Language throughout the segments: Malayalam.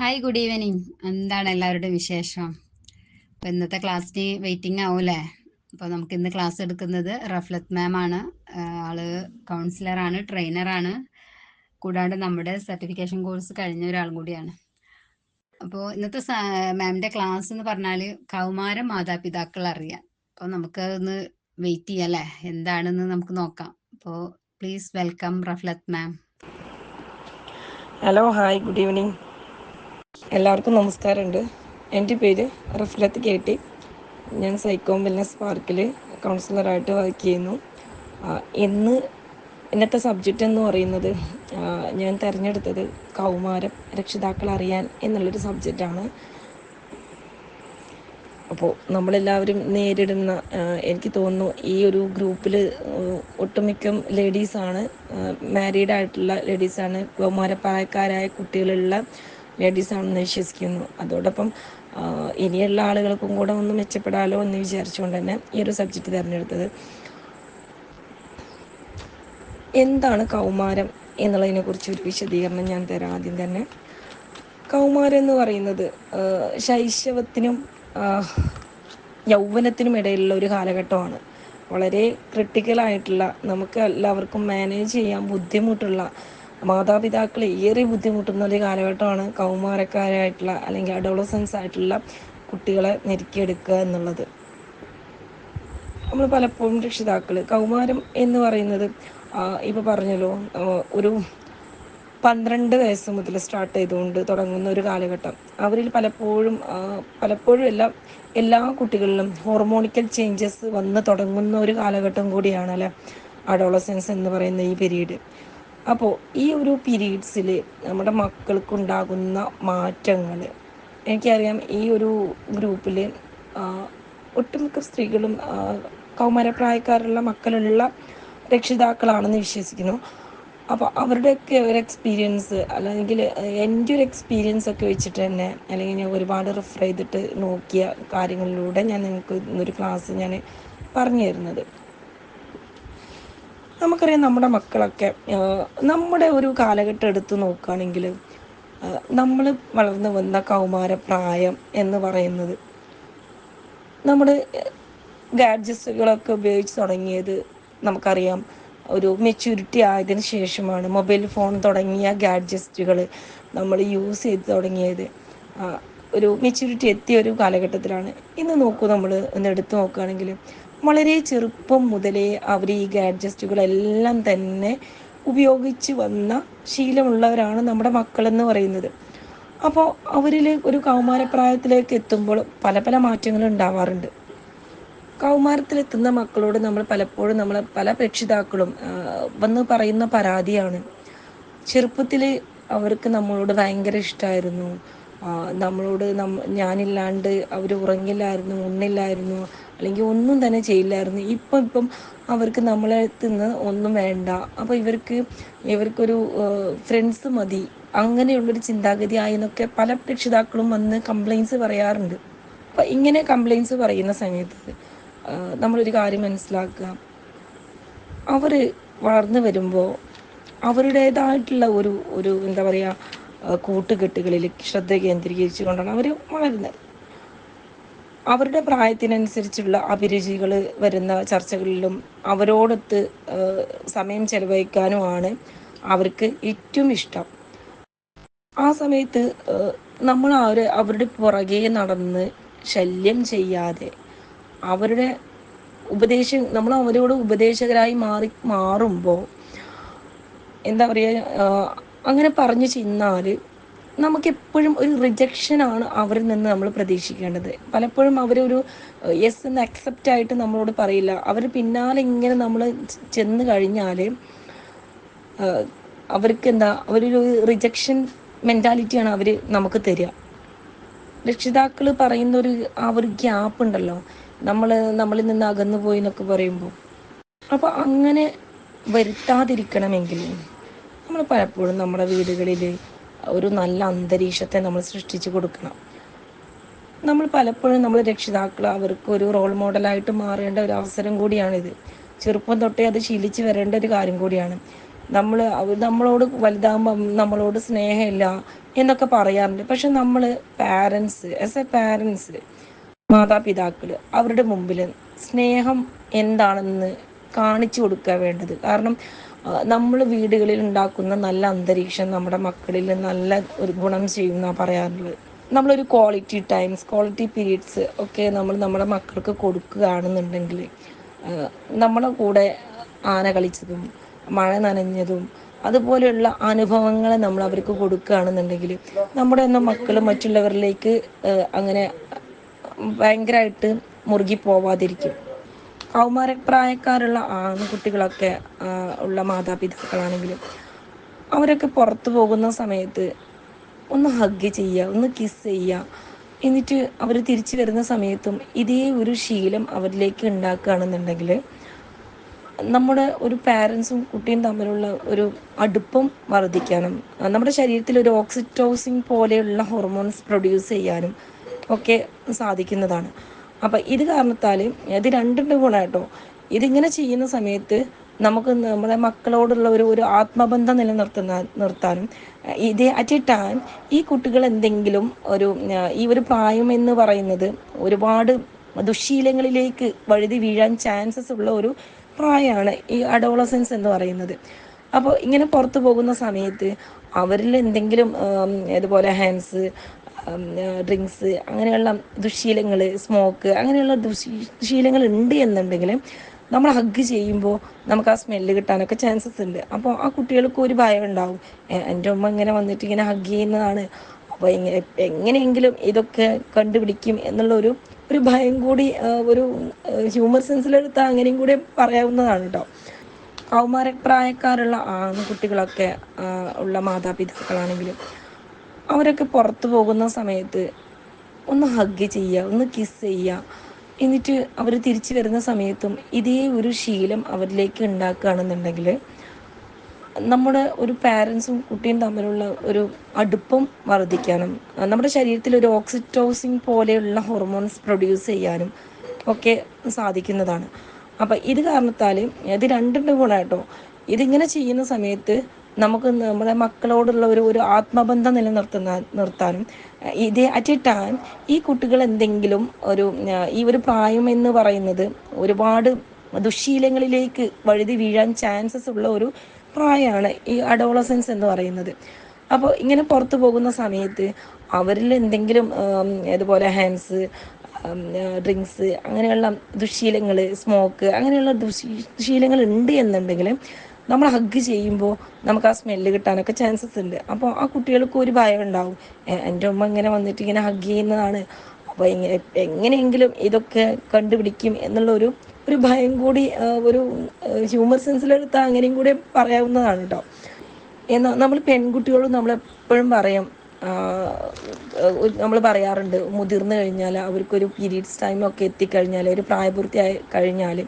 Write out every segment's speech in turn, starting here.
ഹായ് ഗുഡ് ഈവനിങ് എന്താണ് എല്ലാവരുടെയും വിശേഷം? അപ്പോൾ ഇന്നത്തെ ക്ലാസ്സിന് വെയിറ്റിംഗ് ആവൂലേ അപ്പോൾ നമുക്ക് ഇന്ന് ക്ലാസ് എടുക്കുന്നത് റഫ്ലത്ത് മാം ആണ്. ആൾ കൗൺസിലറാണ് ട്രെയിനറാണ് കൂടാണ്ട് നമ്മുടെ സർട്ടിഫിക്കേഷൻ കോഴ്സ് കഴിഞ്ഞ ഒരാളും കൂടിയാണ്. അപ്പോൾ ഇന്നത്തെ മാമിന്റെ ക്ലാസ് എന്ന് പറഞ്ഞാൽ കൗമാര മാതാപിതാക്കൾ അറിയാം അപ്പോൾ നമുക്ക് ഒന്ന് വെയിറ്റ് ചെയ്യാം അല്ലേ? എന്താണെന്ന് നമുക്ക് നോക്കാം. അപ്പോൾ please welcome Raflath ma'am hello hi good evening എല്ലാവർക്കും നമസ്കാരമുണ്ട്. എന്റെ പേര് റഫ്ലത്ത് കെ ടി ഞാൻ സൈക്കോം വെൽനസ് പാർക്കിൽ കൗൺസിലറായിട്ട് വർക്ക് ചെയ്യുന്നു. ഇന്ന് ഇന്നത്തെ സബ്ജക്റ്റ് എന്ന് പറയുന്നത് ഞാൻ തിരഞ്ഞെടുത്തത് കൗമാരം രക്ഷിതാക്കൾ അറിയാൻ എന്നുള്ളൊരു സബ്ജക്റ്റാണ് അപ്പോൾ നമ്മളെല്ലാവരും നേരിടുന്ന എനിക്ക് തോന്നുന്നു ഈ ഒരു ഗ്രൂപ്പിൽ ഒട്ടുമിക്കം ലേഡീസാണ് മാരീഡ് ആയിട്ടുള്ള ലേഡീസാണ് കൗമാരപ്രായക്കാരായ കുട്ടികളുള്ള ലേഡീസാണെന്ന് വിശ്വസിക്കുന്നു അതോടൊപ്പം ഇനിയുള്ള ആളുകൾക്കും കൂടെ ഒന്ന് മെച്ചപ്പെടാലോ എന്ന് വിചാരിച്ചുകൊണ്ട് തന്നെ ഈ ഒരു സബ്ജക്റ്റ് തിരഞ്ഞെടുത്തത്. എന്താണ് കൗമാരം എന്നുള്ളതിനെ കുറിച്ച് ഒരു വിശദീകരണം ഞാൻ തരാം ആദ്യം തന്നെ. കൗമാരം എന്ന് പറയുന്നത് ശൈശവത്തിനും യൗവനത്തിനും ഇടയിലുള്ള ഒരു കാലഘട്ടമാണ്. വളരെ ക്രിട്ടിക്കലായിട്ടുള്ള നമുക്ക് എല്ലാവർക്കും മാനേജ് ചെയ്യാൻ ബുദ്ധിമുട്ടുള്ള മാതാപിതാക്കൾ ഏറെ ബുദ്ധിമുട്ടുന്ന ഒരു കാലഘട്ടമാണ് കൗമാരക്കാരായിട്ടുള്ള അല്ലെങ്കിൽ അഡോളസൻസ് ആയിട്ടുള്ള കുട്ടികളെ ഞെരുക്കിയെടുക്കുക എന്നുള്ളത്. നമ്മൾ പലപ്പോഴും രക്ഷിതാക്കൾ കൗമാരം എന്ന് പറയുന്നത് ഇപ്പോൾ പറഞ്ഞല്ലോ ഒരു പന്ത്രണ്ട് വയസ്സ് മുതൽ സ്റ്റാർട്ട് ചെയ്തുകൊണ്ട് തുടങ്ങുന്ന ഒരു കാലഘട്ടം. അവരിൽ പലപ്പോഴും പലപ്പോഴും എല്ലാം എല്ലാ കുട്ടികളിലും ഹോർമോണിക്കൽ ചേഞ്ചസ് വന്ന് തുടങ്ങുന്ന ഒരു കാലഘട്ടം കൂടിയാണ് അല്ലെ അഡോളസൻസ് എന്ന് പറയുന്ന ഈ പീരീഡ് അപ്പോൾ ഈ ഒരു പീരീഡ്സിൽ നമ്മുടെ മക്കൾക്കുണ്ടാകുന്ന മാറ്റങ്ങൾ എനിക്കറിയാം ഈ ഒരു ഗ്രൂപ്പിൽ ഒട്ടുമിക്ക സ്ത്രീകളും കൗമാരപ്രായക്കാരുള്ള മക്കളുള്ള രക്ഷിതാക്കളാണെന്ന് വിശ്വസിക്കുന്നു. അപ്പോൾ അവരുടെയൊക്കെ ഒരു എക്സ്പീരിയൻസ് അല്ലെങ്കിൽ എന്റെ ഒരു എക്സ്പീരിയൻസ് ഒക്കെ വെച്ചിട്ട് തന്നെ അല്ലെങ്കിൽ ഞാൻ ഒരുപാട് റെഫർ ചെയ്തിട്ട് നോക്കിയ കാര്യങ്ങളിലൂടെ ഞാൻ നിങ്ങൾക്ക് ഇന്നൊരു ക്ലാസ് ഞാൻ പറഞ്ഞു തരുന്നത്. നമുക്കറിയാം നമ്മുടെ മക്കളൊക്കെ നമ്മുടെ ഒരു കാലഘട്ടം എടുത്ത് നോക്കുകയാണെങ്കിൽ നമ്മൾ വളർന്നു വന്ന കൗമാര പ്രായം എന്ന് പറയുന്നത് നമ്മുടെ ഗാഡ്ജറ്റ്സുകളൊക്കെ ഉപയോഗിച്ച് തുടങ്ങിയത് നമുക്കറിയാം. ഒരു മെച്യൂരിറ്റി ആയതിനു ശേഷമാണ് മൊബൈൽ ഫോൺ തുടങ്ങിയ ഗാഡ്ജറ്റുകൾ നമ്മൾ യൂസ് ചെയ്ത് തുടങ്ങിയത്. ഒരു മെച്യൂരിറ്റി എത്തിയ ഒരു കാലഘട്ടത്തിലാണ്. ഇന്ന് നോക്കൂ നമ്മൾ ഒന്ന് എടുത്തു നോക്കുകയാണെങ്കിൽ വളരെ ചെറുപ്പം മുതലേ അവർ ഈ ഗാഡ്ജറ്റുകളെല്ലാം തന്നെ ഉപയോഗിച്ച് വന്ന ശീലമുള്ളവരാണ് നമ്മുടെ മക്കളെന്ന് പറയുന്നത്. അപ്പോൾ അവരിൽ ഒരു കൗമാരപ്രായത്തിലേക്ക് എത്തുമ്പോൾ പല പല മാറ്റങ്ങൾ ഉണ്ടാവാറുണ്ട്. കൗമാരത്തിലെത്തുന്ന മക്കളോട് നമ്മൾ പലപ്പോഴും നമ്മൾ പല രക്ഷിതാക്കളും വന്ന് പറയുന്ന പരാതിയാണ്. ചെറുപ്പത്തിൽ അവർക്ക് നമ്മളോട് ഭയങ്കര ഇഷ്ടമായിരുന്നു നമ്മളോട് നം ഞാനില്ലാണ്ട് അവർ ഉറങ്ങില്ലായിരുന്നു ഉണ്ണില്ലായിരുന്നു അല്ലെങ്കിൽ ഒന്നും തന്നെ ചെയ്യില്ലായിരുന്നു. ഇപ്പം ഇപ്പം അവർക്ക് നമ്മളെ നിന്ന് ഒന്നും വേണ്ട. അപ്പോൾ ഇവർക്ക് ഇവർക്കൊരു ഫ്രണ്ട്സ് മതി. അങ്ങനെയുള്ളൊരു ചിന്താഗതി എന്നൊക്കെ പല രക്ഷിതാക്കളും വന്ന് കംപ്ലൈൻസ് പറയാറുണ്ട്. അപ്പം ഇങ്ങനെ കംപ്ലൈൻസ് പറയുന്ന സമയത്ത് നമ്മളൊരു കാര്യം മനസ്സിലാക്കുക. അവർ വളർന്നു വരുമ്പോൾ അവരുടേതായിട്ടുള്ള ഒരു ഒരു എന്താ പറയുക കൂട്ടുകെട്ടുകളിൽ ശ്രദ്ധ കേന്ദ്രീകരിച്ചു കൊണ്ടാണ് അവർ വളരുന്നത്. അവരുടെ പ്രായത്തിനനുസരിച്ചുള്ള അഭിരുചികൾ വരുന്ന ചർച്ചകളിലും അവരോടൊത്ത് സമയം ചെലവഴിക്കാനുമാണ് അവർക്ക് ഏറ്റവും ഇഷ്ടം. ആ സമയത്ത് നമ്മൾ അവർ അവരുടെ പുറകെ നടന്ന് ശല്യം ചെയ്യാതെ അവരുടെ ഉപദേശം നമ്മൾ അവരോട് ഉപദേശകരായി മാറി മാറുമ്പോൾ എന്താ പറയുക അങ്ങനെ പറഞ്ഞു ചെന്നാൽ നമുക്കെപ്പോഴും ഒരു റിജക്ഷനാണ് അവരിൽ നിന്ന് നമ്മൾ പ്രതീക്ഷിക്കേണ്ടത്. പലപ്പോഴും അവരൊരു യെസ് എന്ന് അക്സെപ്റ്റ് ആയിട്ട് നമ്മളോട് പറയില്ല. അവർ പിന്നാലെ ഇങ്ങനെ നമ്മൾ ചെന്ന് കഴിഞ്ഞാൽ അവർക്ക് എന്താ അവരൊരു റിജക്ഷൻ മെന്റാലിറ്റിയാണ് അവർ നമുക്ക് തരിക. രക്ഷിതാക്കൾ പറയുന്ന ഒരു ആ ഒരു ഗ്യാപ്പ് ഉണ്ടല്ലോ. നമ്മൾ നമ്മളിൽ നിന്ന് അകന്നു പോയി എന്നൊക്കെ പറയുമ്പോൾ. അപ്പോൾ അങ്ങനെ വരുത്താതിരിക്കണമെങ്കിൽ നമ്മൾ പലപ്പോഴും നമ്മുടെ വീടുകളിൽ ഒരു നല്ല അന്തരീക്ഷത്തെ നമ്മൾ സൃഷ്ടിച്ചു കൊടുക്കണം. നമ്മൾ പലപ്പോഴും നമ്മൾ രക്ഷിതാക്കൾ അവർക്ക് ഒരു റോൾ മോഡലായിട്ട് മാറേണ്ട ഒരു അവസരം കൂടിയാണിത്. ചെറുപ്പം തൊട്ടേ അത് ശീലിച്ച് വരേണ്ട ഒരു കാര്യം കൂടിയാണ്. നമ്മൾ നമ്മളോട് വലുതാകുമ്പം നമ്മളോട് സ്നേഹമില്ല എന്നൊക്കെ പറയാറുണ്ട്. പക്ഷെ നമ്മൾ പാരൻസ് ആസ് എ പാരൻസ് മാതാപിതാക്കൾ അവരുടെ മുമ്പിൽ സ്നേഹം എന്താണെന്ന് കാണിച്ചു കൊടുക്കുക വേണ്ടത്. കാരണം നമ്മൾ വീടുകളിൽ ഉണ്ടാക്കുന്ന നല്ല അന്തരീക്ഷം നമ്മുടെ മക്കളിൽ നല്ല ഒരു ഗുണം ചെയ്യുന്ന പറയാറുള്ളത്. നമ്മളൊരു ക്വാളിറ്റി ടൈംസ് ക്വാളിറ്റി പീരീഡ്സ് ഒക്കെ നമ്മൾ നമ്മുടെ മക്കൾക്ക് കൊടുക്കുകയാണെന്നുണ്ടെങ്കിൽ നമ്മളെ കൂടെ ആന കളിച്ചതും മഴ നനഞ്ഞതും അതുപോലെയുള്ള അനുഭവങ്ങളെ നമ്മൾ അവർക്ക് കൊടുക്കുകയാണെന്നുണ്ടെങ്കിൽ നമ്മുടെ ഒന്നും മക്കൾ മറ്റുള്ളവരിലേക്ക് അങ്ങനെ ഭയങ്കരമായിട്ട് മുറുകി പോവാതിരിക്കും. കൗമാരപ്രായക്കാരുള്ള ആൺകുട്ടികളൊക്കെ ഉള്ള മാതാപിതാക്കളാണെങ്കിലും അവരൊക്കെ പുറത്തു പോകുന്ന സമയത്ത് ഒന്ന് ഹഗ് ചെയ്യുക ഒന്ന് കിസ് ചെയ്യുക. എന്നിട്ട് അവർ തിരിച്ചു വരുന്ന സമയത്തും ഇതേ ഒരു ശീലം അവരിലേക്ക് ഉണ്ടാക്കുകയാണെന്നുണ്ടെങ്കിൽ നമ്മുടെ ഒരു പാരൻസും കുട്ടിയും തമ്മിലുള്ള ഒരു അടുപ്പം വർദ്ധിക്കാനും നമ്മുടെ ശരീരത്തിൽ ഒരു ഓക്സിറ്റോസിൻ പോലെയുള്ള ഹോർമോൺസ് പ്രൊഡ്യൂസ് ചെയ്യാനും ഒക്കെ സാധിക്കുന്നതാണ്. അപ്പം ഇത് കാരണത്താൽ ഇത് രണ്ടിന്റെ ഗുണമായിട്ടോ ഇതിങ്ങനെ ചെയ്യുന്ന സമയത്ത് നമുക്ക് നമ്മുടെ മക്കളോടുള്ള ഒരു ഒരു ആത്മബന്ധം നിലനിർത്തുന്ന നിർത്താനും ഇത് അറ്റ് എ ടൈം ഈ കുട്ടികൾ എന്തെങ്കിലും ഒരു ഈ ഒരു പ്രായം എന്ന് പറയുന്നത് ഒരുപാട് ദുശീലങ്ങളിലേക്ക് വഴുതി വീഴാൻ ചാൻസസ് ഉള്ള ഒരു പ്രായമാണ് ഈ അഡോളസൻസ് എന്ന് പറയുന്നത്. അപ്പോൾ ഇങ്ങനെ പുറത്തു പോകുന്ന സമയത്ത് അവരിൽ എന്തെങ്കിലും ഇതുപോലെ ഹാൻഡ്സ് ഡ്രിങ്ക്സ് അങ്ങനെയുള്ള ദുശീലങ്ങൾ സ്മോക്ക് അങ്ങനെയുള്ള ദുശീലങ്ങൾ ഉണ്ട് എന്നുണ്ടെങ്കിൽ നമ്മൾ ഹഗ് ചെയ്യുമ്പോൾ നമുക്ക് ആ സ്മെല്ല് കിട്ടാനൊക്കെ ചാൻസസ് ഉണ്ട്. അപ്പോൾ ആ കുട്ടികൾക്ക് ഒരു ഭയം ഉണ്ടാവും "എ- എന്റെ ഉമ്മ ഇങ്ങനെ വന്നിട്ട് ഇങ്ങനെ ഹഗ് ചെയ്യുന്നതാണ്. അപ്പോൾ എങ്ങനെ എങ്ങനെയെങ്കിലും ഇതൊക്കെ കണ്ടുപിടിക്കും എന്നുള്ള ഒരു ഒരു ഭയം കൂടി ഒരു ഹ്യൂമർ സെൻസിലെടുത്താൽ അങ്ങനെയും കൂടി പറയാവുന്നതാണ് കേട്ടോ കൗമാരപ്രായക്കാരുള്ള ആൺകുട്ടികളൊക്കെ ആ, ഉള്ള മാതാപിതാക്കളാണെങ്കിലും അവരൊക്കെ പുറത്തു പോകുന്ന സമയത്ത് ഒന്ന് ഹഗ് ചെയ്യുക ഒന്ന് കിസ് ചെയ്യുക. എന്നിട്ട് അവർ തിരിച്ചു വരുന്ന സമയത്തും ഇതേ ഒരു ശീലം അവരിലേക്ക് ഉണ്ടാക്കുകയാണെന്നുണ്ടെങ്കിൽ നമ്മുടെ ഒരു പാരൻസും കുട്ടിയും തമ്മിലുള്ള ഒരു അടുപ്പം വർദ്ധിക്കാനും നമ്മുടെ ശരീരത്തിൽ ഒരു ഓക്സിറ്റോസിൻ പോലെയുള്ള ഹോർമോൺസ് പ്രൊഡ്യൂസ് ചെയ്യാനും ഒക്കെ സാധിക്കുന്നതാണ്. അപ്പം ഇത് കാരണത്താൽ ഇത് രണ്ടിന്റെ ഗുണമായിട്ടോ ഇതിങ്ങനെ ചെയ്യുന്ന സമയത്ത് നമുക്ക് നമ്മുടെ മക്കളോടുള്ള ഒരു ഒരു ആത്മബന്ധം നിലനിർത്തുന്ന നിർത്താനും ഇത് അറ്റ് എ ടൈം ഈ കുട്ടികൾ എന്തെങ്കിലും ഒരു ഈ ഒരു പ്രായം എന്ന് പറയുന്നത് ഒരുപാട് ദുശീലങ്ങളിലേക്ക് വഴുതി വീഴാൻ ചാൻസസ് ഉള്ള ഒരു പ്രായമാണ് ഈ അഡോളസൻസ് എന്ന് പറയുന്നത്. അപ്പോൾ ഇങ്ങനെ പുറത്തു പോകുന്ന സമയത്ത് അവരിൽ എന്തെങ്കിലും ഇതുപോലെ ഹാൻഡ്സ് ഡ്രിങ്ക്സ് അങ്ങനെയുള്ള ദുശീലങ്ങൾ സ്മോക്ക് അങ്ങനെയുള്ള ദുശീലങ്ങൾ ഉണ്ട് എന്നുണ്ടെങ്കിൽ നമ്മൾ ഹഗ് ചെയ്യുമ്പോൾ നമുക്ക് ആ സ്മെല്ല് കിട്ടാനൊക്കെ ചാൻസസ് ഉണ്ട്. അപ്പോൾ ആ കുട്ടികൾക്ക് ഒരു ഭയം ഉണ്ടാവും. "എ- എന്റെ ഉമ്മ ഇങ്ങനെ വന്നിട്ട് ഇങ്ങനെ ഹഗ് ചെയ്യുന്നതാണ്. അപ്പോൾ ഇങ്ങനെ എങ്ങനെയെങ്കിലും ഇതൊക്കെ കണ്ടുപിടിക്കും എന്നുള്ളൊരു ഒരു ഭയം കൂടി ഒരു ഹ്യൂമർ സെൻസിലെടുത്താൽ അങ്ങനെയും കൂടി പറയാവുന്നതാണ് കേട്ടോ എന്നാൽ നമ്മൾ പെൺകുട്ടികളും നമ്മൾ എപ്പോഴും പറയും നമ്മൾ പറയാറുണ്ട് മുതിർന്നു കഴിഞ്ഞാൽ അവർക്കൊരു പീരീഡ്സ് ടൈമൊക്കെ എത്തിക്കഴിഞ്ഞാൽ ഒരു പ്രായപൂർത്തിയായി കഴിഞ്ഞാൽ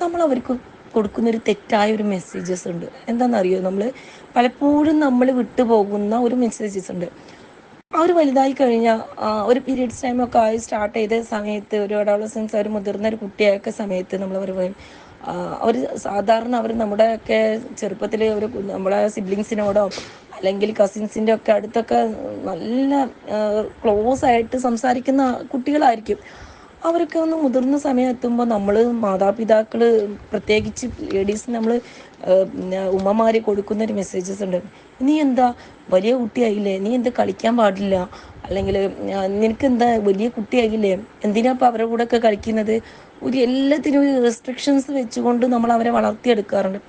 നമ്മൾ അവർക്ക് കൊടുക്കുന്നൊരു തെറ്റായ ഒരു മെസ്സേജസ് ഉണ്ട്. എന്താണെന്നറിയോ? നമ്മൾ പലപ്പോഴും നമ്മൾ വിട്ടുപോകുന്ന ഒരു മെസ്സേജസ് ഉണ്ട്. അവർ വലുതായി കഴിഞ്ഞാൽ ഒരു പീരീഡ്സ് ടൈമൊക്കെ ആയി സ്റ്റാർട്ട് ചെയ്ത സമയത്ത് ഒരു അഡോളസൻസ് ഒരു മുതിർന്ന ഒരു കുട്ടിയൊക്കെ സമയത്ത് നമ്മൾ അവർ പറയും അവർ സാധാരണ അവർ നമ്മുടെയൊക്കെ ചെറുപ്പത്തിൽ കു- നമ്മുടെ സിബ്ലിങ്സിനോടോ അല്ലെങ്കിൽ കസിൻസിന്റെ ഒക്കെ അടുത്തൊക്കെ നല്ല ക്ലോസ് ആയിട്ട് സംസാരിക്കുന്ന കുട്ടികളായിരിക്കും. അവരൊക്കെ ഒന്ന് മുതിർന്ന സമയം എത്തുമ്പോൾ നമ്മൾ മാതാപിതാക്കൾ പ്രത്യേകിച്ച് ലേഡീസ് നമ്മൾ ഉമ്മമാർ കൊടുക്കുന്ന ഒരു മെസ്സേജസ് ഉണ്ട്. നീ എന്താ? വലിയ കുട്ടിയായില്ലേ? നീ എന്താ കളിക്കാൻ പാടില്ല? അല്ലെങ്കിൽ നിനക്ക് എന്താ വലിയ കുട്ടിയായില്ലേ? എന്തിനാ ഇപ്പം അവരുടെ കൂടെ ഒക്കെ കളിക്കുന്നത്? ഒരു എല്ലാത്തിനും ഒരു റെസ്ട്രിക്ഷൻസ് വെച്ചുകൊണ്ട് നമ്മൾ അവരെ വളർത്തിയെടുക്കാറുണ്ട്.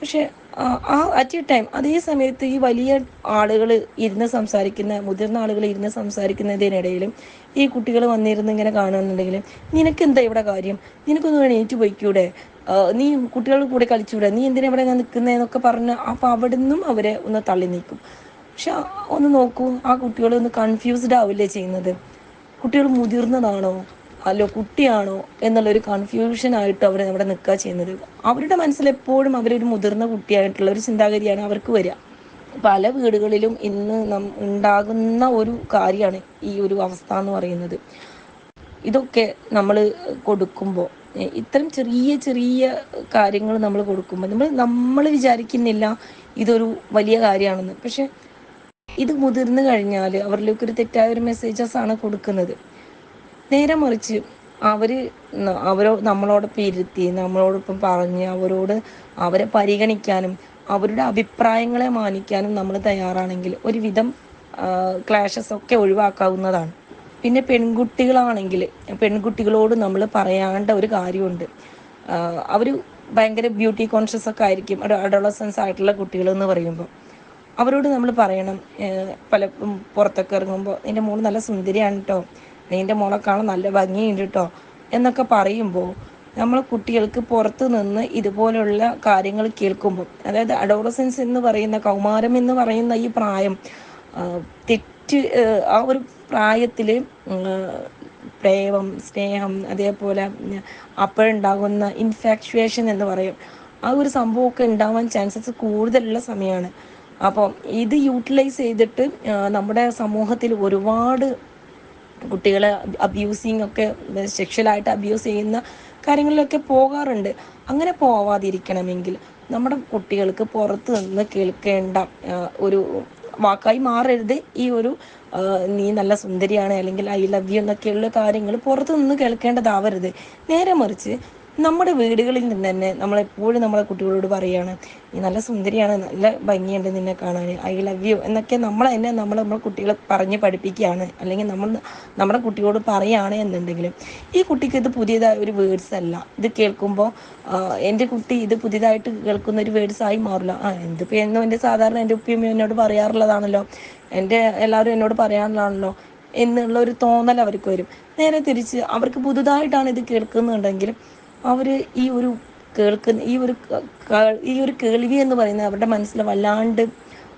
പക്ഷേ ആ അറ്റ് എ ടൈം അതേ സമയത്ത് ഈ വലിയ ആളുകൾ ഇരുന്ന് സംസാരിക്കുന്ന മുതിർന്ന ആളുകൾ ഇരുന്ന് സംസാരിക്കുന്നതിനിടയിലും ഈ കുട്ടികൾ വന്നിരുന്ന് ഇങ്ങനെ കാണുകയെന്നുണ്ടെങ്കിൽ നിനക്ക് എന്താ ഇവിടെ കാര്യം? നിനക്കൊന്ന് എണീറ്റ് പോയിക്കൂടെ? നീ കുട്ടികളുടെ കൂടെ കളിച്ചൂടെ? നീ എന്തിനാ ഇവിടെ നിൽക്കുന്നതെന്നൊക്കെ പറഞ്ഞ് അപ്പം അവിടെ നിന്നും അവരെ ഒന്ന് തള്ളി നീക്കും. പക്ഷെ ഒന്ന് നോക്കൂ ആ കുട്ടികൾ ഒന്ന് കൺഫ്യൂസ്ഡ് ആവില്ലേ ചെയ്യുന്നത്? കുട്ടികൾ മുതിർന്നതാണോ? അല്ലോ കുട്ടിയാണോ? എന്നുള്ളൊരു കൺഫ്യൂഷൻ ആയിട്ട് അവർ അവിടെ നിൽക്കുക ചെയ്യുന്നത്. അവരുടെ മനസ്സിൽ എപ്പോഴും അവരൊരു മുതിർന്ന കുട്ടിയായിട്ടുള്ള ഒരു ചിന്താഗതിയാണ് അവർക്ക് വരിക. പല വീടുകളിലും ഇന്ന് നം ഉണ്ടാകുന്ന ഒരു കാര്യമാണ് ഈ ഒരു അവസ്ഥ എന്ന് പറയുന്നത്. ഇതൊക്കെ നമ്മൾ കൊടുക്കുമ്പോൾ ഇത്തരം ചെറിയ ചെറിയ കാര്യങ്ങൾ നമ്മൾ കൊടുക്കുമ്പോൾ നമ്മൾ നമ്മൾ വിചാരിക്കുന്നില്ല ഇതൊരു വലിയ കാര്യമാണെന്ന്. പക്ഷെ ഇത് മുതിർന്നു കഴിഞ്ഞാൽ അവരിലേക്ക് ഒരു തെറ്റായ ഒരു മെസ്സേജസ് ആണ് കൊടുക്കുന്നത്. നേരെ മറിച്ച് അവർ അവരോ നമ്മളോടൊപ്പം ഇരുത്തി നമ്മളോടൊപ്പം പറഞ്ഞ് അവരോട് അവരെ പരിഗണിക്കാനും അവരുടെ അഭിപ്രായങ്ങളെ മാനിക്കാനും നമ്മൾ തയ്യാറാണെങ്കിൽ ഒരുവിധം ക്ലാഷസ് ഒക്കെ ഒഴിവാക്കാവുന്നതാണ്. പിന്നെ പെൺകുട്ടികളാണെങ്കിൽ പെൺകുട്ടികളോട് നമ്മൾ പറയാണ്ട ഒരു കാര്യമുണ്ട്. അവർ ഭയങ്കര ബ്യൂട്ടി കോൺഷ്യസ് ഒക്കെ ആയിരിക്കും. ഒരു അഡോളസൻസ് ആയിട്ടുള്ള കുട്ടികൾ എന്ന് പറയുമ്പോൾ. അവരോട് നമ്മൾ പറയണം പല പുറത്തൊക്കെ ഇറങ്ങുമ്പോൾ നിന്റെ മോൾ നല്ല സുന്ദരിയാണ് കേട്ടോ നിന്റെ മോളെ കാണാൻ നല്ല ഭംഗിയുണ്ട് കേട്ടോ എന്നൊക്കെ പറയുമ്പോൾ നമ്മൾ കുട്ടികൾക്ക് പുറത്തു നിന്ന് ഇതുപോലുള്ള കാര്യങ്ങൾ കേൾക്കുമ്പോൾ അതായത് അഡോറസൻസ് എന്ന് പറയുന്ന കൗമാരം എന്ന് പറയുന്ന ഈ പ്രായം തെറ്റ് ആ ഒരു പ്രായത്തിൽ പ്രേമം സ്നേഹം അതേപോലെ അപ്പോഴുണ്ടാകുന്ന ഇൻഫാക്ച്വേഷൻ എന്ന് പറയും. ആ ഒരു സംഭവമൊക്കെ ഉണ്ടാവാൻ ചാൻസസ് കൂടുതലുള്ള സമയമാണ്. അപ്പോൾ ഇത് യൂട്ടിലൈസ് ചെയ്തിട്ട് നമ്മുടെ സമൂഹത്തിൽ ഒരുപാട് കുട്ടികളെ അബ്യൂസിങ് ഒക്കെ സെക്ഷലായിട്ട് അബ്യൂസ് ചെയ്യുന്ന കാര്യങ്ങളിലൊക്കെ പോകാറുണ്ട്. അങ്ങനെ പോവാതിരിക്കണമെങ്കിൽ നമ്മുടെ കുട്ടികൾക്ക് പുറത്ത് നിന്ന് കേൾക്കേണ്ട ഒരു വാക്കായി മാറരുത്. ഈ ഒരു നീ നല്ല സുന്ദരിയാണ് അല്ലെങ്കിൽ ഐ ലവ് യു എന്നൊക്കെയുള്ള കാര്യങ്ങൾ പുറത്തു നിന്ന് കേൾക്കേണ്ടതാവരുത്. നേരെ മറിച്ച് നമ്മുടെ വീടുകളിൽ നിന്ന് തന്നെ നമ്മളെപ്പോഴും നമ്മളെ കുട്ടികളോട് പറയുകയാണ് നീ നല്ല സുന്ദരിയാണ് നല്ല ഭംഗിയുണ്ട് നിന്നെ കാണാൻ ഐ ലവ് യു എന്നൊക്കെ നമ്മൾ തന്നെ നമ്മൾ നമ്മളെ കുട്ടികളെ പറഞ്ഞ് പഠിപ്പിക്കുകയാണ്. അല്ലെങ്കിൽ നമ്മൾ നമ്മുടെ കുട്ടിയോട് പറയുകയാണ് എന്നുണ്ടെങ്കിൽ ഈ കുട്ടിക്ക് ഇത് പുതിയതായ ഒരു വേർഡ്സ് അല്ല. ഇത് കേൾക്കുമ്പോൾ എന്റെ കുട്ടി ഇത് പുതിയതായിട്ട് കേൾക്കുന്ന ഒരു വേർഡ്സ് ആയി മാറില്ല. ആ എന്തിപ്പോൾ എന്നും എന്റെ സാധാരണ എന്റെ ഉപ്പിയും എന്നോട് പറയാറുള്ളതാണല്ലോ. എന്റെ എല്ലാവരും എന്നോട് പറയാറുള്ളതാണല്ലോ. എന്നുള്ള ഒരു തോന്നൽ അവർക്ക് വരും. നേരെ തിരിച്ച് അവർക്ക് പുതുതായിട്ടാണ് ഇത് കേൾക്കുന്നുണ്ടെങ്കിൽ അവർ ഈ ഒരു കേൾക്കുന്ന ഈ ഒരു ഈ ഒരു കേൾവി എന്ന് പറയുന്നത് അവരുടെ മനസ്സിൽ വല്ലാണ്ട്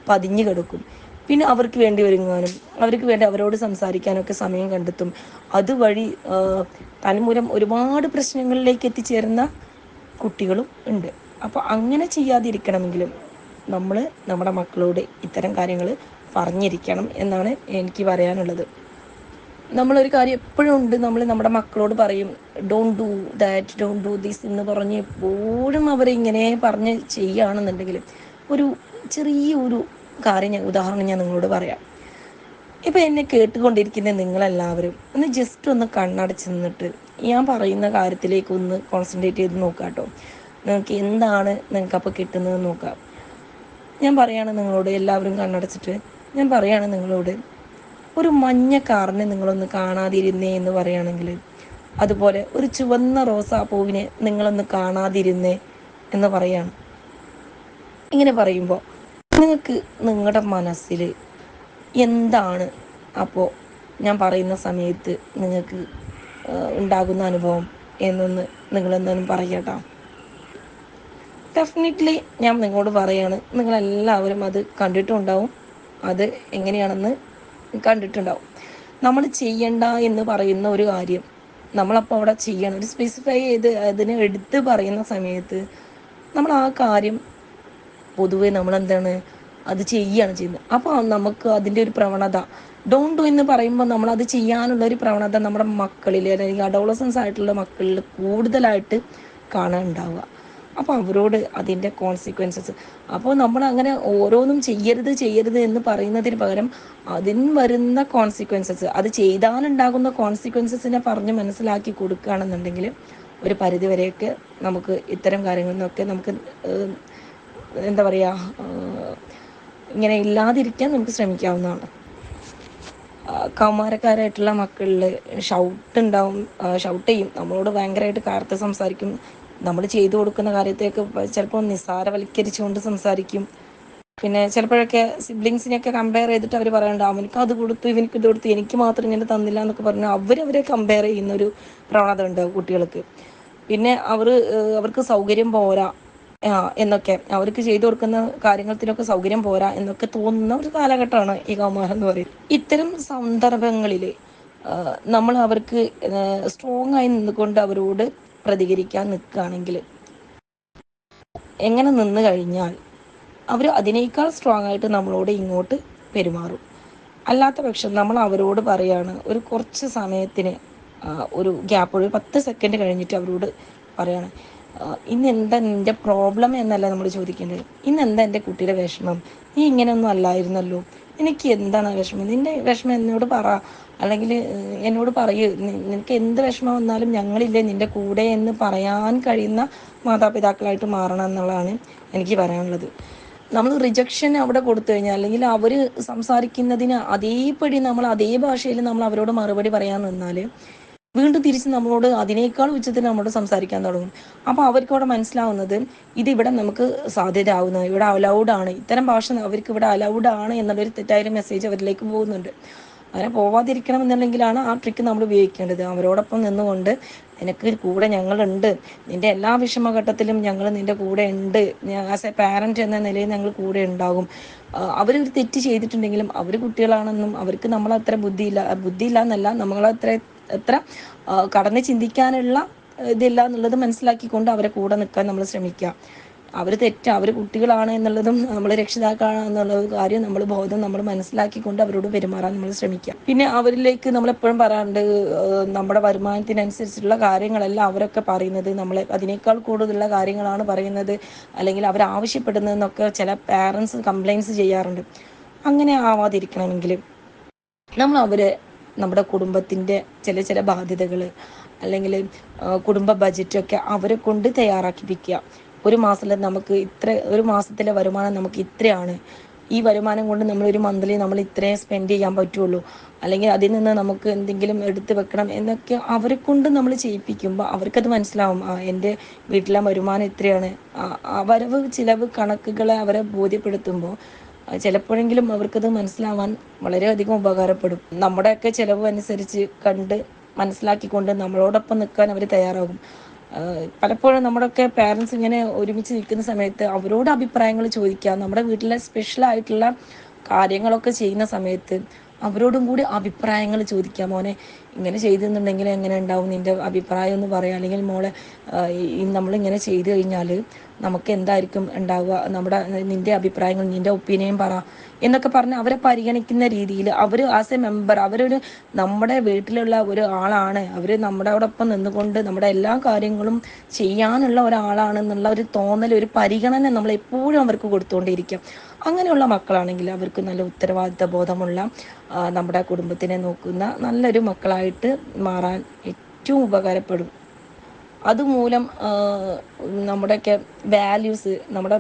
പതിഞ്ഞു കിടക്കും. പിന്നെ അവർക്ക് വേണ്ടി ഒരുങ്ങാനും അവർക്ക് വേണ്ടി അവരോട് സംസാരിക്കാനൊക്കെ സമയം കണ്ടെത്തും. അതുവഴി തന്മൂലം ഒരുപാട് പ്രശ്നങ്ങളിലേക്ക് എത്തിച്ചേരുന്ന കുട്ടികളും ഉണ്ട്. അപ്പോൾ അങ്ങനെ ചെയ്യാതിരിക്കണമെങ്കിലും നമ്മൾ നമ്മുടെ മക്കളോട് ഇത്തരം കാര്യങ്ങൾ പറഞ്ഞിരിക്കണം എന്നാണ് എനിക്ക് പറയാനുള്ളത്. നമ്മളൊരു കാര്യം എപ്പോഴും ഉണ്ട്. നമ്മൾ നമ്മുടെ മക്കളോട് പറയും don't do that don't do this എന്ന് പറഞ്ഞ് എപ്പോഴും അവരിങ്ങനെ പറഞ്ഞ് ചെയ്യുകയാണെന്നുണ്ടെങ്കിൽ ഒരു ചെറിയ ഒരു കാര്യം ഞാൻ ഉദാഹരണം ഞാൻ നിങ്ങളോട് പറയാം. ഇപ്പം എന്നെ കേട്ടുകൊണ്ടിരിക്കുന്ന നിങ്ങളെല്ലാവരും ഒന്ന് ജസ്റ്റ് ഒന്ന് കണ്ണടച്ച് നിന്നിട്ട് ഞാൻ പറയുന്ന കാര്യത്തിലേക്ക് ഒന്ന് കോൺസെൻട്രേറ്റ് ചെയ്ത് നോക്കാം കേട്ടോ നിങ്ങൾക്ക് എന്താണ് നിങ്ങൾക്ക് അപ്പോൾ കിട്ടുന്നത് നോക്കാം. ഞാൻ പറയാണ് നിങ്ങളോട് എല്ലാവരും കണ്ണടച്ചിട്ട് ഞാൻ പറയാണ് നിങ്ങളോട് ഒരു മഞ്ഞ കാറിനെ നിങ്ങളൊന്ന് കാണാതിരുന്നേ എന്ന് പറയുകയാണെങ്കിൽ അതുപോലെ ഒരു ചുവന്ന റോസാപ്പൂവിനെ നിങ്ങളൊന്ന് കാണാതിരുന്നേ എന്ന് പറയാണ്. ഇങ്ങനെ പറയുമ്പോൾ നിങ്ങൾക്ക് നിങ്ങളുടെ മനസ്സിൽ എന്താണ് അപ്പോൾ ഞാൻ പറയുന്ന സമയത്ത് നിങ്ങൾക്ക് ഉണ്ടാകുന്ന അനുഭവം എന്നൊന്ന് നിങ്ങളെന്തായാലും പറയട്ടോ ഡെഫിനറ്റ്ലി ഞാൻ നിങ്ങളോട് പറയാണ് നിങ്ങളെല്ലാവരും അത് കണ്ടിട്ടുണ്ടാവും. അത് എങ്ങനെയാണെന്ന് കണ്ടിട്ടുണ്ടാവും. നമ്മൾ ചെയ്യണ്ട എന്ന് പറയുന്ന ഒരു കാര്യം നമ്മളപ്പോൾ അവിടെ ചെയ്യണം. ഒരു സ്പെസിഫൈ ചെയ്ത് അതിന് എടുത്ത് പറയുന്ന സമയത്ത് നമ്മൾ ആ കാര്യം പൊതുവെ നമ്മൾ എന്താണ് അത് ചെയ്യുകയാണ് ചെയ്യുന്നത്. അപ്പോൾ നമുക്ക് അതിന്റെ ഒരു പ്രവണത ഡോൺ ഡു എന്ന് പറയുമ്പോൾ നമ്മൾ അത് ചെയ്യാനുള്ള ഒരു പ്രവണത നമ്മുടെ മക്കളിൽ അല്ലെങ്കിൽ അഡോളസൻസ് ആയിട്ടുള്ള മക്കളിൽ കൂടുതലായിട്ട് കാണാനുണ്ടാവുക അപ്പോൾ അവരോട് അതിന്റെ കോൺസിക്വൻസസ് അപ്പോൾ നമ്മൾ അങ്ങനെ ഓരോന്നും ചെയ്യരുത് ചെയ്യരുത് എന്ന് പറയുന്നതിന് പകരം അതിന് വരുന്ന കോൺസിക്വൻസസ് അത് ചെയ്താലുണ്ടാകുന്ന കോൺസിക്വൻസസിനെ പറഞ്ഞ് മനസ്സിലാക്കി കൊടുക്കുകയാണെന്നുണ്ടെങ്കിൽ ഒരു പരിധിവരെയൊക്കെ നമുക്ക് ഇത്തരം കാര്യങ്ങളിൽ നിന്നൊക്കെ നമുക്ക് എന്താ പറയുക ഇങ്ങനെ ഇല്ലാതിരിക്കാൻ നമുക്ക് ശ്രമിക്കാവുന്നതാണ്. കൗമാരക്കാരായിട്ടുള്ള മക്കളിൽ ഷൗട്ട് ഉണ്ടാവും ഷൗട്ട് ചെയ്യും. നമ്മളോട് ഭയങ്കരമായിട്ട് കാർത്ത് സംസാരിക്കും. നമ്മൾ ചെയ്തു കൊടുക്കുന്ന കാര്യത്തെയൊക്കെ ചിലപ്പോൾ നിസ്സാരവൽക്കരിച്ചുകൊണ്ട് സംസാരിക്കും. പിന്നെ ചിലപ്പോഴൊക്കെ സിബ്ലിങ്സിനെയൊക്കെ കമ്പയർ ചെയ്തിട്ട് അവർ പറയണ്ട അവനക്ക് അത് കൊടുത്തു ഇവനക്ക് ഇത് കൊടുത്തു എനിക്ക് മാത്രം ഇങ്ങനെ തന്നില്ല എന്നൊക്കെ പറഞ്ഞു അവരവരെ കമ്പയർ ചെയ്യുന്ന ഒരു പ്രവണത ഉണ്ട് കുട്ടികൾക്ക്. പിന്നെ അവർ അവർക്ക് സൗകര്യം പോരാ എന്നൊക്കെ. അവർക്ക് ചെയ്തു കൊടുക്കുന്ന കാര്യങ്ങളിലൊക്കെ സൗകര്യം പോരാ എന്നൊക്കെ തോന്നുന്ന ഒരു കാലഘട്ടമാണ് ഈ കൗമാരം എന്ന് പറയുന്നത്. ഇത്തരം സന്ദർഭങ്ങളിൽ നമ്മൾ അവർക്ക് സ്ട്രോങ് ആയി നിന്നുകൊണ്ട് അവരോട് പ്രതികരിക്കാൻ നിൽക്കുകയാണെങ്കിൽ എങ്ങനെ നിന്ന് കഴിഞ്ഞാൽ അവർ അതിനേക്കാൾ സ്ട്രോങ് ആയിട്ട് നമ്മളോട് ഇങ്ങോട്ട് പെരുമാറും. അല്ലാത്ത പക്ഷം നമ്മൾ അവരോട് പറയാണ് ഒരു കുറച്ച് സമയത്തിന് ഒരു ഗ്യാപ്പ് ഒരു പത്ത് സെക്കൻഡ് കഴിഞ്ഞിട്ട് അവരോട് പറയാണ് ഇന്ന് എന്താ നിന്റെ പ്രോബ്ലം എന്നല്ല നമ്മൾ ചോദിക്കേണ്ടത്? ഇന്ന് എന്താ എന്റെ കുട്ടിയുടെ വിഷമം? നീ ഇങ്ങനെയൊന്നും അല്ലായിരുന്നല്ലോ. എനിക്ക് എന്താണ് വിഷമം? നിന്റെ വിഷമം എന്നോട് പറ. അല്ലെങ്കിൽ എന്നോട് പറയൂ. നിനക്ക് എന്ത് വിഷമം വന്നാലും ഞങ്ങളില്ലേ നിന്റെ കൂടെ എന്ന് പറയാൻ കഴിയുന്ന മാതാപിതാക്കളായിട്ട് മാറണം എന്നുള്ളതാണ് എനിക്ക് പറയാനുള്ളത്. നമ്മൾ റിജക്ഷൻ അവിടെ കൊടുത്തു കഴിഞ്ഞാൽ അല്ലെങ്കിൽ അവർ സംസാരിക്കുന്നതിന് അതേപടി നമ്മൾ അതേ ഭാഷയിൽ നമ്മൾ അവരോട് മറുപടി പറയാൻ നിന്നാൽ വീണ്ടും തിരിച്ച് നമ്മളോട് അതിനേക്കാൾ ഉച്ചത്തിൽ നമ്മളോട് സംസാരിക്കാൻ തുടങ്ങും. അപ്പോൾ അവർക്ക് അവിടെ മനസ്സിലാവുന്നത് ഇത് ഇവിടെ നമുക്ക് സാധ്യത ആവുന്നത് ഇവിടെ അലൗഡ് ആണ്. ഇത്തരം ഭാഷ അവർക്ക് ഇവിടെ അലൗഡ് ആണ് എന്നുള്ളൊരു തെറ്റായ മെസ്സേജ് അവരിലേക്ക് പോകുന്നുണ്ട്. അങ്ങനെ പോവാതിരിക്കണം എന്നുണ്ടെങ്കിലാണ് ആ ട്രിക്ക് നമ്മൾ ഉപയോഗിക്കേണ്ടത്. അവരോടൊപ്പം നിന്നുകൊണ്ട് നിനക്ക് കൂടെ ഞങ്ങളുണ്ട്. നിന്റെ എല്ലാ വിഷമഘട്ടത്തിലും ഞങ്ങൾ നിന്റെ കൂടെ ഉണ്ട്. ആസ് എ പാരന്റ് എന്ന നിലയിൽ ഞങ്ങൾ കൂടെ ഉണ്ടാകും. അവർ തെറ്റ് ചെയ്തിട്ടുണ്ടെങ്കിലും അവർ കുട്ടികളാണെന്നും അവർക്ക് നമ്മളത്ര ബുദ്ധിയില്ല ബുദ്ധിയില്ല എന്നല്ല നമ്മളത്ര എത്ര കടന്ന് ചിന്തിക്കാനുള്ള ഇതില്ല എന്നുള്ളത് മനസ്സിലാക്കിക്കൊണ്ട് അവരെ കൂടെ നിൽക്കാൻ നമ്മൾ ശ്രമിക്കുക. അവർ തെറ്റ അവർ കുട്ടികളാണ് എന്നുള്ളതും നമ്മൾ രക്ഷിതാക്കളാണ് എന്നുള്ള കാര്യം നമ്മൾ ബോധം നമ്മൾ മനസ്സിലാക്കിക്കൊണ്ട് അവരോട് പെരുമാറാൻ നമ്മൾ ശ്രമിക്കുക. പിന്നെ അവരിലേക്ക് നമ്മൾ എപ്പോഴും പറയാറുണ്ട് നമ്മുടെ വരുമാനത്തിനനുസരിച്ചുള്ള കാര്യങ്ങളല്ല അവരൊക്കെ പറയുന്നത്. നമ്മൾ അതിനേക്കാൾ കൂടുതലുള്ള കാര്യങ്ങളാണ് പറയുന്നത്. അല്ലെങ്കിൽ അവർ ആവശ്യപ്പെടുന്നതെന്നൊക്കെ ചില പാരൻസ് കംപ്ലൈൻസ് ചെയ്യാറുണ്ട്. അങ്ങനെ ആവാതിരിക്കണമെങ്കിൽ നമ്മൾ അവരെ നമ്മുടെ കുടുംബത്തിന്റെ ചില ചില ബാധ്യതകൾ അല്ലെങ്കിൽ കുടുംബ ബജറ്റൊക്കെ അവരെ കൊണ്ട് തയ്യാറാക്കിപ്പിക്കുക. ഒരു മാസത്തിൽ നമുക്ക് ഇത്ര ഒരു മാസത്തിലെ വരുമാനം നമുക്ക് ഇത്രയാണ്. ഈ വരുമാനം കൊണ്ട് നമ്മൾ ഒരു മന്ത്ലി നമ്മൾ ഇത്രയും സ്പെൻഡ് ചെയ്യാൻ പറ്റുള്ളൂ. അല്ലെങ്കിൽ അതിൽ നിന്ന് നമുക്ക് എന്തെങ്കിലും എടുത്ത് വെക്കണം എന്നൊക്കെ അവരെ കൊണ്ട് നമ്മൾ ചെയ്യിപ്പിക്കുമ്പോൾ അവർക്കത് മനസ്സിലാവും. എന്റെ വീട്ടിലെ വരുമാനം ഇത്രയാണ്. വരവ് ചിലവ് കണക്കുകളെ അവരെ ബോധ്യപ്പെടുത്തുമ്പോൾ ചിലപ്പോഴെങ്കിലും അവർക്കത് മനസ്സിലാവാൻ വളരെയധികം ഉപകാരപ്പെടും. നമ്മുടെയൊക്കെ ചിലവ് അനുസരിച്ച് കണ്ട് മനസ്സിലാക്കിക്കൊണ്ട് നമ്മളോടൊപ്പം നിൽക്കാൻ അവർ തയ്യാറാകും. പലപ്പോഴും നമ്മുടെയൊക്കെ പാരൻസ് ഇങ്ങനെ ഒരുമിച്ച് നിൽക്കുന്ന സമയത്ത് അവരോട് അഭിപ്രായങ്ങൾ ചോദിക്കുക നമ്മുടെ വീട്ടിലെ സ്പെഷ്യൽ ആയിട്ടുള്ള കാര്യങ്ങളൊക്കെ ചെയ്യുന്ന സമയത്ത് അവരോടും കൂടി അഭിപ്രായങ്ങൾ ചോദിക്കാം. മോനെ ഇങ്ങനെ ചെയ്തെന്നുണ്ടെങ്കിൽ എങ്ങനെ ഉണ്ടാവും നിന്റെ അഭിപ്രായം എന്ന് പറയാം. അല്ലെങ്കിൽ മോളെ നമ്മളിങ്ങനെ ചെയ്തു കഴിഞ്ഞാൽ നമുക്ക് എന്തായിരിക്കും ഉണ്ടാവുക? നമ്മുടെ നിന്റെ അഭിപ്രായങ്ങൾ നിന്റെ ഒപ്പീനിയൻ പറ എന്നൊക്കെ പറഞ്ഞ് അവരെ പരിഗണിക്കുന്ന രീതിയിൽ അവർ ആസ് എ മെമ്പർ അവരൊരു നമ്മുടെ വീട്ടിലുള്ള ഒരു ആളാണ്. അവർ നമ്മളോടൊപ്പം നിന്നുകൊണ്ട് നമ്മുടെ എല്ലാ കാര്യങ്ങളും ചെയ്യാനുള്ള ഒരാളാണെന്നുള്ള ഒരു തോന്നൽ ഒരു പരിഗണന നമ്മൾ എപ്പോഴും അവർക്ക് കൊടുത്തുകൊണ്ടേയിരിക്കും. അങ്ങനെയുള്ള മക്കളാണെങ്കിൽ അവർക്ക് നല്ല ഉത്തരവാദിത്ത ബോധമുള്ള നമ്മുടെ കുടുംബത്തിനെ നോക്കുന്ന നല്ലൊരു മക്കളായിട്ട് മാറാൻ ഏറ്റവും ഉപകാരപ്പെടും. അതുമൂലം നമ്മുടെയൊക്കെ വാല്യൂസ് നമ്മുടെ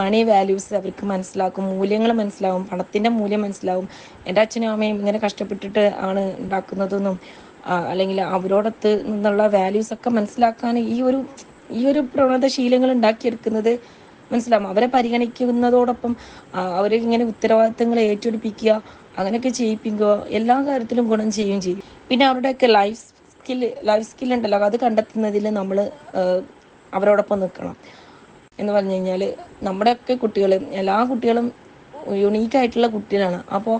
മണി വാല്യൂസ് അവർക്ക് മനസ്സിലാക്കും മൂല്യങ്ങൾ മനസ്സിലാവും പണത്തിന്റെ മൂല്യം മനസ്സിലാവും. എന്റെ അച്ഛനും അമ്മയും ഇങ്ങനെ കഷ്ടപ്പെട്ടിട്ട് ആണ് ഉണ്ടാക്കുന്നതെന്നും അല്ലെങ്കിൽ അവരോടൊത്ത് നിന്നുള്ള വാല്യൂസൊക്കെ മനസ്സിലാക്കാൻ ഈ ഒരു ഈ ഒരു പ്രവണത ശീലങ്ങൾ ഉണ്ടാക്കിയെടുക്കുന്നത് മനസ്സിലാവും. അവരെ പരിഗണിക്കുന്നതോടൊപ്പം അവരെ ഇങ്ങനെ ഉത്തരവാദിത്തങ്ങൾ ഏറ്റെടുപ്പിക്കുക അങ്ങനെയൊക്കെ ചെയ്യിപ്പിക്കുക എല്ലാ കാര്യത്തിലും ഗുണം ചെയ്യുകയും ചെയ്യും. പിന്നെ അവരുടെയൊക്കെ ലൈഫ് സ്കിൽ ലൈഫ് സ്കിൽ ഉണ്ടല്ലോ അത് കണ്ടെത്തുന്നതിൽ നമ്മൾ അവരോടൊപ്പം നിൽക്കണം. എന്ന് പറഞ്ഞു കഴിഞ്ഞാൽ നമ്മുടെയൊക്കെ കുട്ടികൾ എല്ലാ കുട്ടികളും യുണീക്കായിട്ടുള്ള കുട്ടികളാണ്. അപ്പോൾ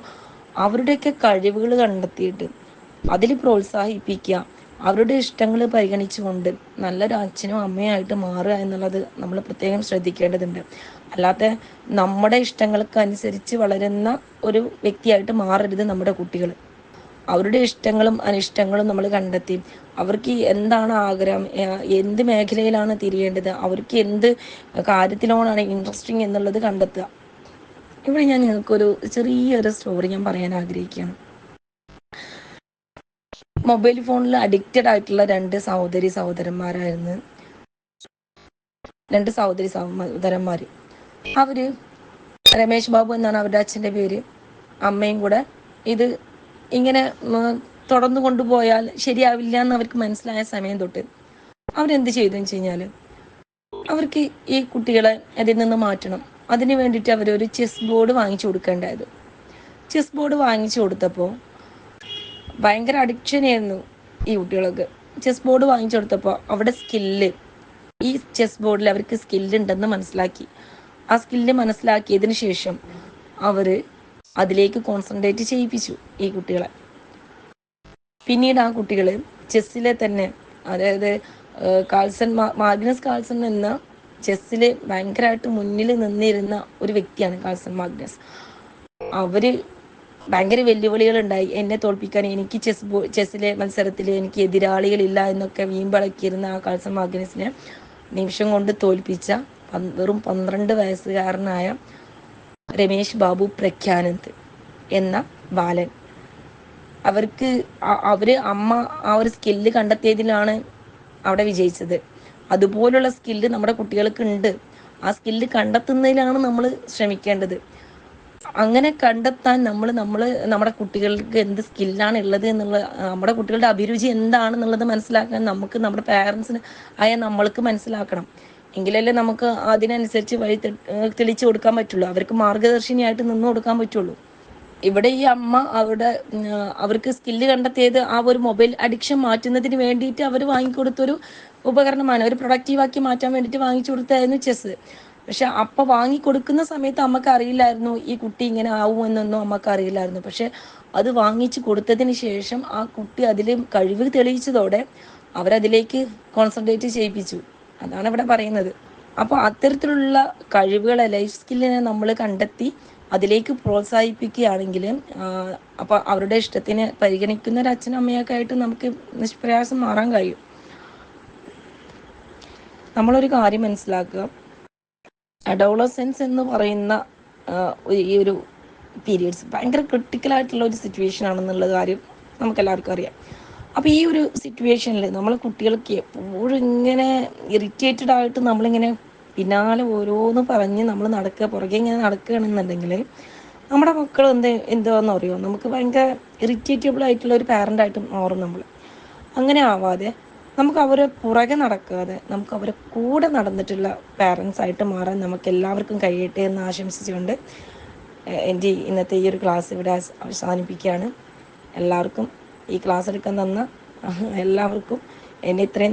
അവരുടെയൊക്കെ കഴിവുകൾ കണ്ടെത്തിയിട്ട് അതിൽ പ്രോത്സാഹിപ്പിക്കുക അവരുടെ ഇഷ്ടങ്ങൾ പരിഗണിച്ചുകൊണ്ട് നല്ലൊരു അച്ഛനും അമ്മയായിട്ട് മാറുക എന്നുള്ളത് നമ്മൾ പ്രത്യേകം ശ്രദ്ധിക്കേണ്ടതുണ്ട്. അല്ലാതെ നമ്മുടെ ഇഷ്ടങ്ങൾക്ക് അനുസരിച്ച് വളരുന്ന ഒരു വ്യക്തിയായിട്ട് മാറരുത് നമ്മുടെ കുട്ടികൾ. അവരുടെ ഇഷ്ടങ്ങളും അനിഷ്ടങ്ങളും നമ്മൾ കണ്ടെത്തി. അവർക്ക് എന്താണ് ആഗ്രഹം? എന്ത് മേഖലയിലാണ് തിരിയേണ്ടത്? അവർക്ക് എന്ത് കാര്യത്തിലോടാണ് ഇൻട്രസ്റ്റിംഗ് എന്നുള്ളത് കണ്ടെത്തുക. ഇവിടെ ഞാൻ നിങ്ങൾക്കൊരു ചെറിയൊരു സ്റ്റോറി ഞാൻ പറയാൻ ആഗ്രഹിക്കുകയാണ്. മൊബൈൽ ഫോണിൽ അഡിക്റ്റഡ് ആയിട്ടുള്ള രണ്ട് സഹോദരി സഹോദരന്മാരായിരുന്നു. രണ്ട് സഹോദരി സഹോദരന്മാർ അവർ രമേശ് ബാബു എന്നാണ് അവരുടെ അച്ഛന്റെ പേര്. അമ്മയും കൂടെ ഇത് ഇങ്ങനെ തുടർന്നു കൊണ്ടുപോയാൽ ശരിയാവില്ല എന്ന് അവർക്ക് മനസ്സിലായ സമയം തൊട്ട് അവരെന്ത് ചെയ്തു വെച്ച് കഴിഞ്ഞാൽ അവർക്ക് ഈ കുട്ടികളെ അതിൽ നിന്ന് മാറ്റണം. അതിന് വേണ്ടിയിട്ട് അവരൊരു ചെസ് ബോർഡ് വാങ്ങിച്ചു കൊടുക്കേണ്ടായത്. ചെസ് ബോർഡ് വാങ്ങിച്ചു കൊടുത്തപ്പോൾ ഭയങ്കര അഡിക്ഷൻ ആയിരുന്നു ഈ കുട്ടികൾക്ക് ചെസ് ബോർഡ് വാങ്ങിച്ചു കൊടുത്തപ്പോൾ അവിടെ സ്കില്ല് ഈ ചെസ് ബോർഡിൽ അവർക്ക് സ്കില്ല് ഉണ്ടെന്ന് മനസ്സിലാക്കി. ആ സ്കില്ല് മനസ്സിലാക്കിയതിന് ശേഷം അവർ അതിലേക്ക് കോൺസെൻട്രേറ്റ് ചെയ്യിപ്പിച്ചു ഈ കുട്ടികളെ. പിന്നീട് ആ കുട്ടികൾ ചെസ്സിലെ തന്നെ അതായത് കാൾസൺ മാഗ്നസ് കാൾസൺ എന്ന ചെസ്സിൽ ഭയങ്കരമായിട്ട് മുന്നിൽ നിന്നിരുന്ന ഒരു വ്യക്തിയാണ് കാൾസൺ മാഗ്നസ്. അവർ ഭയങ്കര വെല്ലുവിളികൾ ഉണ്ടായി എന്നെ തോൽപ്പിക്കാൻ എനിക്ക് ചെസ് ബോ ചെസ്സിലെ മത്സരത്തിൽ എനിക്ക് എതിരാളികളില്ല എന്നൊക്കെ വീമ്പളക്കിയിരുന്ന ആ കാൾസൺ മാഗ്നസിനെ നിമിഷം കൊണ്ട് തോൽപ്പിച്ച വെറും പന്ത്രണ്ട് വയസ്സുകാരനായ രമേശ് ബാബു പ്രഖ്യാനന്ദ് എന്ന ബാലൻ. അവർക്ക് അവർ അമ്മ ആ ഒരു സ്കില്ല് കണ്ടെത്തിയതിലാണ് അവിടെ വിജയിച്ചത്. അതുപോലുള്ള സ്കില്ല് നമ്മുടെ കുട്ടികൾക്ക് ഉണ്ട്. ആ സ്കില്ല് കണ്ടെത്തുന്നതിലാണ് നമ്മൾ ശ്രമിക്കേണ്ടത്. അങ്ങനെ കണ്ടെത്താൻ നമ്മൾ നമ്മൾ നമ്മുടെ കുട്ടികൾക്ക് എന്ത് സ്കില്ലാണ് ഉള്ളത് എന്നുള്ള നമ്മുടെ കുട്ടികളുടെ അഭിരുചി എന്താണെന്നുള്ളത് മനസ്സിലാക്കാൻ നമുക്ക് നമ്മുടെ പാരൻസിന് ആയ നമ്മൾക്ക് മനസ്സിലാക്കണം. എങ്കിലല്ലേ നമുക്ക് അതിനനുസരിച്ച് വഴി തെളിച്ചു കൊടുക്കാൻ പറ്റുള്ളൂ. അവർക്ക് മാർഗദർശിനിയായിട്ട് നിന്ന് കൊടുക്കാൻ പറ്റുള്ളൂ. ഇവിടെ ഈ അമ്മ അവരുടെ അവർക്ക് സ്കില്ല് കണ്ടെത്തിയത് ആ ഒരു മൊബൈൽ അഡിക്ഷൻ മാറ്റുന്നതിന് വേണ്ടിയിട്ട് അവർ വാങ്ങിക്കൊടുത്തൊരു ഉപകരണമാണ്. ഒരു പ്രൊഡക്റ്റീവാക്കി മാറ്റാൻ വേണ്ടിയിട്ട് വാങ്ങിച്ചു കൊടുത്തായിരുന്നു ചെസ്സ്. പക്ഷെ അപ്പൊ വാങ്ങിക്കൊടുക്കുന്ന സമയത്ത് അമ്മയ്ക്ക് അറിയില്ലായിരുന്നു ഈ കുട്ടി ഇങ്ങനെ ആവുമെന്നൊന്നും അമ്മയ്ക്ക് അറിയില്ലായിരുന്നു പക്ഷെ അത് വാങ്ങിച്ചു കൊടുത്തതിന് ശേഷം ആ കുട്ടി അതിൽ കഴിവ് തെളിയിച്ചതോടെ അവരതിലേക്ക് കോൺസെൻട്രേറ്റ് ചെയ്യിപ്പിച്ചു. അതാണ് ഇവിടെ പറയുന്നത്. അപ്പോൾ അത്തരത്തിലുള്ള കഴിവുകളെ ലൈഫ് സ്കില്ലിനെ നമ്മൾ കണ്ടെത്തി അതിലേക്ക് പ്രോത്സാഹിപ്പിക്കുകയാണെങ്കിൽ അപ്പോൾ അവരുടെ ഇഷ്ടത്തിന് പരിഗണിക്കുന്ന ഒരു അച്ഛനും അമ്മയൊക്കെ ആയിട്ട് നമുക്ക് നിഷ്പ്രയാസം മാറാൻ കഴിയും. നമ്മളൊരു കാര്യം മനസ്സിലാക്കുക. അഡോളസെൻസ് എന്ന് പറയുന്ന ഈ ഒരു പീരീഡ്സ് ഭയങ്കര ക്രിട്ടിക്കൽ ആയിട്ടുള്ള ഒരു സിറ്റുവേഷൻ ആണെന്നുള്ള കാര്യം നമുക്ക് എല്ലാവർക്കും അറിയാം. അപ്പോൾ ഈ ഒരു സിറ്റുവേഷനിൽ നമ്മൾ കുട്ടികൾക്ക് എപ്പോഴും ഇങ്ങനെ ഇറിറ്റേറ്റഡ് ആയിട്ട് നമ്മളിങ്ങനെ പിന്നാലെ ഓരോന്ന് പറഞ്ഞ് നമ്മൾ നടക്കുക പുറകെ ഇങ്ങനെ നടക്കുകയാണെന്നുണ്ടെങ്കിൽ നമ്മുടെ മക്കൾ എന്ത് എന്താണെന്ന് അറിയോ? നമുക്ക് ഭയങ്കര ഇറിറ്റേറ്റബിൾ ആയിട്ടുള്ള ഒരു പാരന്റായിട്ട് മാറും നമ്മൾ അങ്ങനെ ആവാതെ നമുക്ക് അവരെ പുറകെ നടക്കാതെ നമുക്ക് അവരെ കൂടെ നടന്നിട്ടുള്ള പാരൻസ് ആയിട്ട് മാറാൻ നമുക്ക് എല്ലാവർക്കും കഴിയട്ടെ എന്ന് ആശംസിച്ചുകൊണ്ട് എന്റെ ഇന്നത്തെ ഈ ഒരു ക്ലാസ് ഇവിടെ അവസാനിപ്പിക്കുകയാണ്. എല്ലാവർക്കും ഈ ക്ലാസ് എടുക്കാൻ തന്ന എല്ലാവർക്കും എന്നെ ഇത്രയും